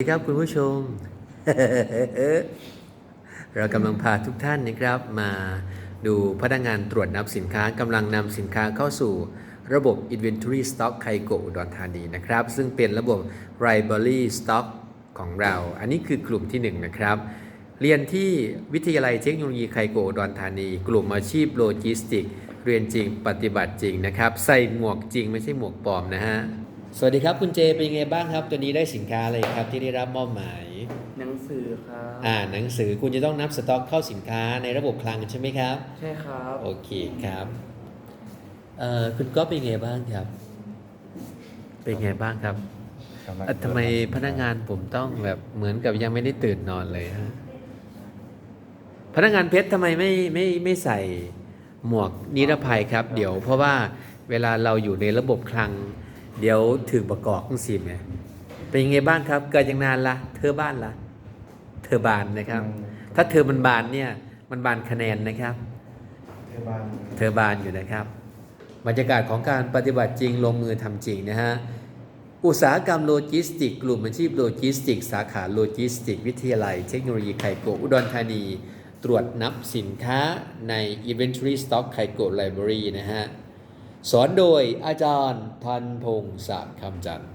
สวัสดีครับคุณผู้ชม เรากำลังพาทุกท่านนะครับมาดูพนักงานตรวจนับสินค้ากำลังนำสินค้าเข้าสู่ระบบ Inventory Stock ไคโกอุดรธานีนะครับ ซึ่งเป็นระบบ Library Stock ของเรา อันนี้คือกลุ่มที่1นะครับ เรียนที่วิทยาลัยเทคโนโลยีไคโกอุดรธานี กลุ่มอาชีพโลจิสติก เรียนจริงปฏิบัติจริงนะครับ ใส่หมวกจริงไม่ใช่หมวกปลอมนะฮะ สวัสดีครับคุณเจเป็นยังไงบ้างครับ ตัวนี้ได้สินค้าอะไรครับที่ได้รับมอบหมาย หนังสือครับอ่าหนังสือคุณจะต้องนับสต็อกเข้าสินค้าในระบบคลังใช่ไหมครับ ใช่ครับโอเคครับเอ่อคุณก็เป็นไงบ้างครับ เป็นไงบ้างครับเอ่อทำไมพนักงานผมต้องแบบเหมือนกับยังไม่ได้ตื่นนอนเลยฮะพนักงานเพชรทำไมไม่ไม่ไม่ใส่หมวกนิรภัยครับ เดี๋ยวเพราะว่าเวลาเราอยู่ในระบบคลัง เดี๋ยวถึงประกอบทั้งสิบเนี่ยเป็นยังไงบ้างครับ เกิดยังนานละเธอบ้านละเธอบานนะครับ ถ้าเธอมันบานเนี่ยมันบานคะแนนนะครับเทศบาลเธอบานอยู่นะครับบรรยากาศของการปฏิบัติจริงลงมือทำจริงนะฮะอุตสาหกรรมโลจิสติก กลุ่มอาชีพโลจิสติก สาขาโลจิสติก วิทยาลัย เทคโนโลยีไคโกอุดรธานี ตรวจนับสินค้าใน Inventory Stock ไคโก Library นะฮะ สอนโดยอาจารย์พันพงศ์ศักดิ์คำจันทร์